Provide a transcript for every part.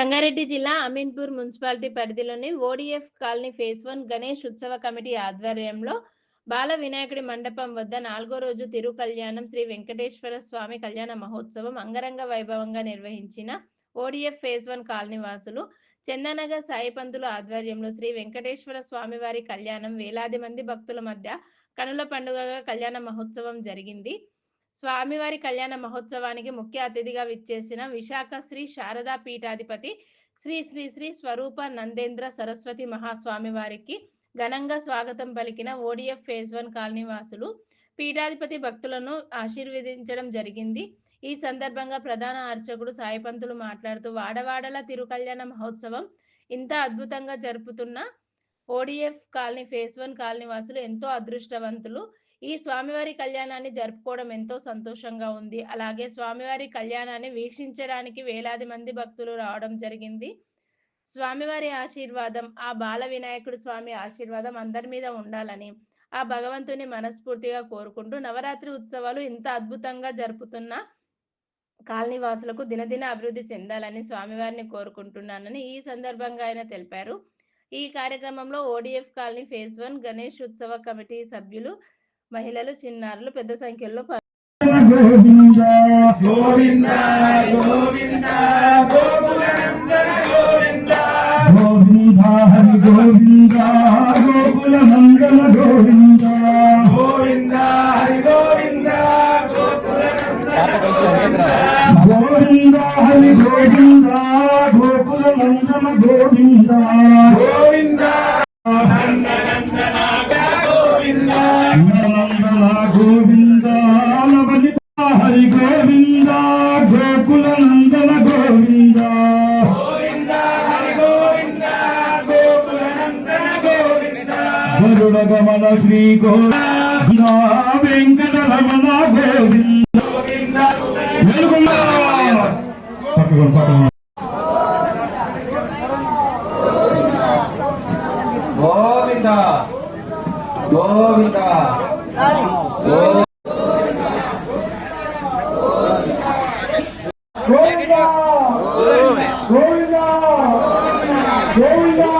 సంగారెడ్డి జిల్లా అమీన్పూర్ మున్సిపాలిటీ పరిధిలోని ODF colony phase one Ganesh ఉత్సవ కమిటీ ఆధ్వర్యంలో బాల వినాయకుడి మండపం వద్ద నాలుగో రోజు తిరు కళ్యాణం శ్రీ వెంకటేశ్వర స్వామి కళ్యాణ మహోత్సవం అంగరంగ వైభవంగా నిర్వహించిన ఓడిఎఫ్ ఫేజ్ వన్ కాలనీ వాసులు చందనగర్ సాయి పంతులు ఆధ్వర్యంలో శ్రీ వెంకటేశ్వర స్వామివారి కళ్యాణం వేలాది మంది భక్తుల మధ్య కనుల పండుగగా కళ్యాణ మహోత్సవం జరిగింది. స్వామివారి కళ్యాణ మహోత్సవానికి ముఖ్య అతిథిగా విచ్చేసిన విశాఖ శ్రీ శారదా పీఠాధిపతి శ్రీ శ్రీ శ్రీ స్వరూప నందేంద్ర సరస్వతి మహాస్వామి వారికి ఘనంగా స్వాగతం పలికిన ఓడిఎఫ్ ఫేజ్ వన్ కాలనీ వాసులు పీఠాధిపతి భక్తులను ఆశీర్వదించడం జరిగింది. ఈ సందర్భంగా ప్రధాన అర్చకుడు సాయిపంతులు మాట్లాడుతూ వాడవాడల తిరుకల్యాణ మహోత్సవం ఇంత అద్భుతంగా జరుపుతున్న ODF colony phase one colony వాసులు ఎంతో అదృష్టవంతులు. ఈ స్వామివారి కళ్యాణాన్ని జరుపుకోవడం ఎంతో సంతోషంగా ఉంది. అలాగే స్వామివారి కళ్యాణాన్ని వీక్షించడానికి వేలాది మంది భక్తులు రావడం జరిగింది. స్వామివారి ఆశీర్వాదం ఆ బాల వినాయకుడు స్వామి ఆశీర్వాదం అందరి మీద ఉండాలని ఆ భగవంతుని మనస్ఫూర్తిగా కోరుకుంటూ నవరాత్రి ఉత్సవాలు ఇంత అద్భుతంగా జరుపుతున్న కాలనీ వాసులకు దినదిన అభివృద్ధి చెందాలని స్వామివారిని కోరుకుంటున్నానని ఈ సందర్భంగా ఆయన తెలిపారు. ఈ కార్యక్రమంలో ODF colony phase one Ganesh ఉత్సవ కమిటీ సభ్యులు మహిళలు చిన్నారులు పెద్ద సంఖ్యలో గోవింద గోవింద గోవింద గోవింద గోవింద హరి గోవింద గోకుల మంగళ గోవింద గోవింద హరి గోవింద గోవింద హరి గోవింద గోకుల మంగళ గోవింద గోవింద గరుడ గమన శ్రీ గోవింద వెంకట రమణ గోవింద గోవింద గోవింద గోవింద గోవింద గోవింద.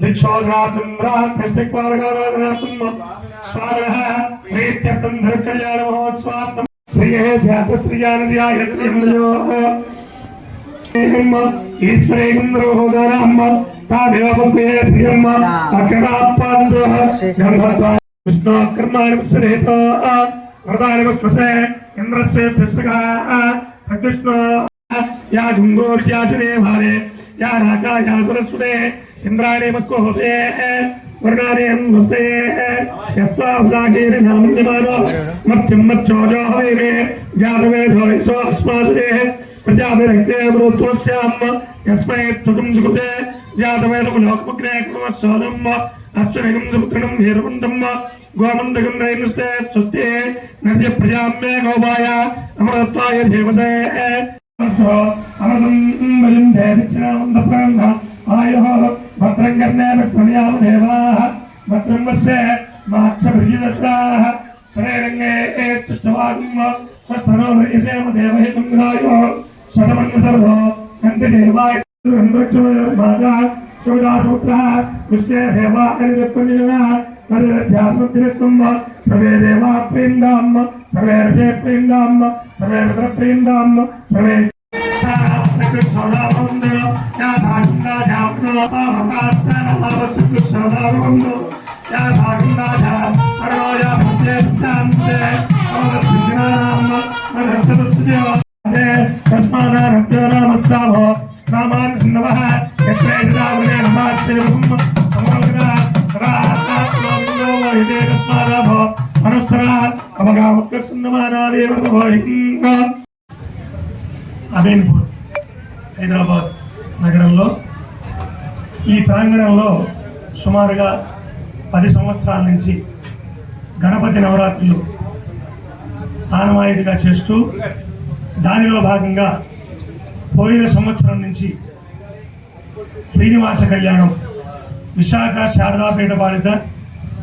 भिक्षोग्रातुरातुस्वागः श्रियः ध्यातस्त्रियानर्यायत्रिमणयोः ईश्वरेन्द्रोहोदरम् तादेवपत्ये श्रियम् अकरापान्दः विष्णोकर्माणिसरेत प्रदानवक्षसे इन्द्रस्य पृष्टकः तद्विष्णो या धुङ्गोर्यासने भारे या राजा, या सुरस्वते इन्द्राणे मत्को हवेः वर्णारेयं वस्तेः यस्त्वाब्दाकीर्णामन्यमानो मत्यं मत्रोजो हवैमे जातवेदो यशो अस्मासुरेः प्रजाभिरक्ते मृत्वस्याम् यस्मै त्वकं सुकृते जातवेदं लोकमुग्रे कुर्वस्वरम् अश्वनिगं सुपुत्रणं हेरवन्तम् गोमन्दकं नयनस्ते स्वस्ति नर्य प्रजाम्ये गोपाय अमरत्वाय देवते సుపుత్రణం హేరకుందమ్మ గోమందగం నైనస్తే స్వస్తి నర్య ప్రజామ్యే గోపాయ అమరత్వాయ దేవసే అమృతం భజం ధేదిక్షణామందప్రాణ ఆయో భద్రం కర్ణేన శ్రమయామదేవాः భద్రం వస్య మాక్షభిర్యదత్రాः శ్రేరంగే ఏత్తువాగం స్వస్థనో భయసేమ దేవహితం గ్రాయో శతమన్యసర్దో నందిదేవాయ మాతా శివదాసూత్ర విష్ణే దేవా హరిదత్వనిజన హరిధ్యాత్మతిరత్వం సర్వే దేవా ప్రేందామ్మ సర్వే రజే ప్రేందామ్మ సర్వే రుద్ర ప్రేందామ్మ సర్వే తస్మానారజ్యోనామస్తావో నామాన్ నమః యత్రేదావనే గోవింద అమీన్పూర్ హైదరాబాద్ నగరంలో ఈ ప్రాంగణంలో సుమారుగా పది సంవత్సరాల నుంచి గణపతి నవరాత్రులు ఆనవాయితీగా చేస్తూ దానిలో భాగంగా పోయిన సంవత్సరం నుంచి శ్రీనివాస కళ్యాణం విశాఖ శారదాపీఠ బాలిత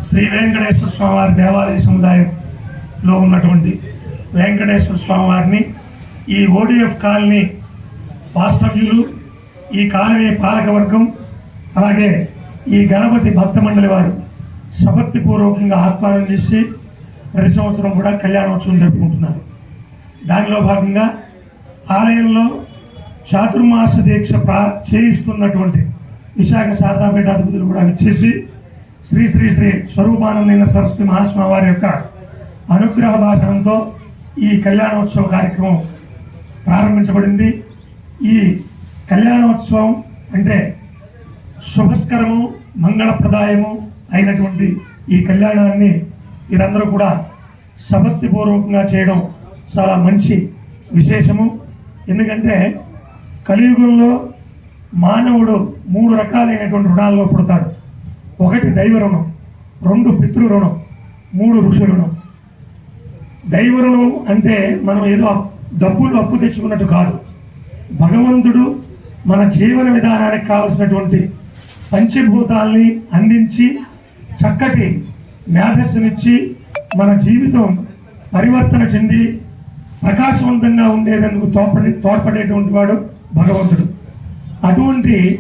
శ్రీ వెంకటేశ్వర స్వామివారి దేవాలయ సముదాయంలో ఉన్నటువంటి వెంకటేశ్వర స్వామివారిని ఈ ఓడిఎఫ్ కాలనీ వాస్తవ్యులు ఈ కాలనీ పాలకవర్గం అలాగే ఈ గణపతి భక్త మండలి వారు సభక్తిపూర్వకంగా ఆహ్వానం చేసి ప్రతి సంవత్సరం కూడా కళ్యాణోత్సవం జరుపుకుంటున్నారు. దానిలో భాగంగా ఆలయంలో చాతుర్మాస దీక్ష ప్రా చేయిస్తున్నటువంటి విశాఖ శారదాపేట అధిపతులు కూడా విచ్చేసి శ్రీ శ్రీ శ్రీ స్వరూపానందైన సరస్వతి మహాస్వామి వారి యొక్క అనుగ్రహ భాషణంతో ఈ కళ్యాణోత్సవ కార్యక్రమం ప్రారంభించబడింది. ఈ కళ్యాణోత్సవం అంటే శుభస్కరము మంగళప్రదాయము అయినటువంటి ఈ కళ్యాణాన్ని మీరందరూ కూడా సమర్థిపూర్వకంగా చేయడం చాలా మంచి విశేషము. ఎందుకంటే కలియుగంలో మానవుడు మూడు రకాలైనటువంటి రుణాల్లో పుడతాడు. ఒకటి దైవ రుణం రెండు పితృ రుణం మూడు ఋషి రుణం. దైవరుణం అంటే మనం ఏదో డబ్బులు అప్పు తెచ్చుకున్నట్టు కాదు. భగవంతుడు మన జీవన విధానానికి కావలసినటువంటి పంచభూతాల్ని అందించి చక్కటి మేధస్సునిచ్చి మన జీవితం పరివర్తన చెంది ప్రకాశవంతంగా ఉండేందుకు తోడ్పడి తోడ్పడేటువంటి వాడు భగవంతుడు. అటువంటి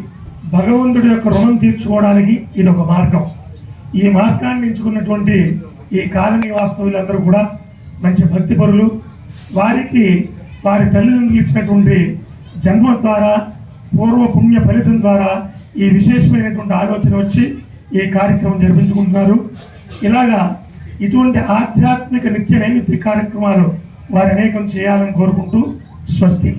భగవంతుడి యొక్క రుణం తీర్చుకోవడానికి ఇది ఒక మార్గం. ఈ మార్గాన్ని ఎంచుకున్నటువంటి ఈ కాలనీ వాస్తవులందరూ కూడా మంచి భక్తిపరులు. వారికి వారి తల్లిదండ్రులు ఇచ్చినటువంటి జన్మ ద్వారా పూర్వ పుణ్య ఫలితం ద్వారా ఈ విశేషమైనటువంటి ఆలోచన వచ్చి ఈ కార్యక్రమం జరిపించుకుంటున్నారు. ఇలాగా ఇటువంటి ఆధ్యాత్మిక నిత్య నైమిత్య కార్యక్రమాలు వారు అనేకం చేయాలని కోరుకుంటూ స్వస్తి.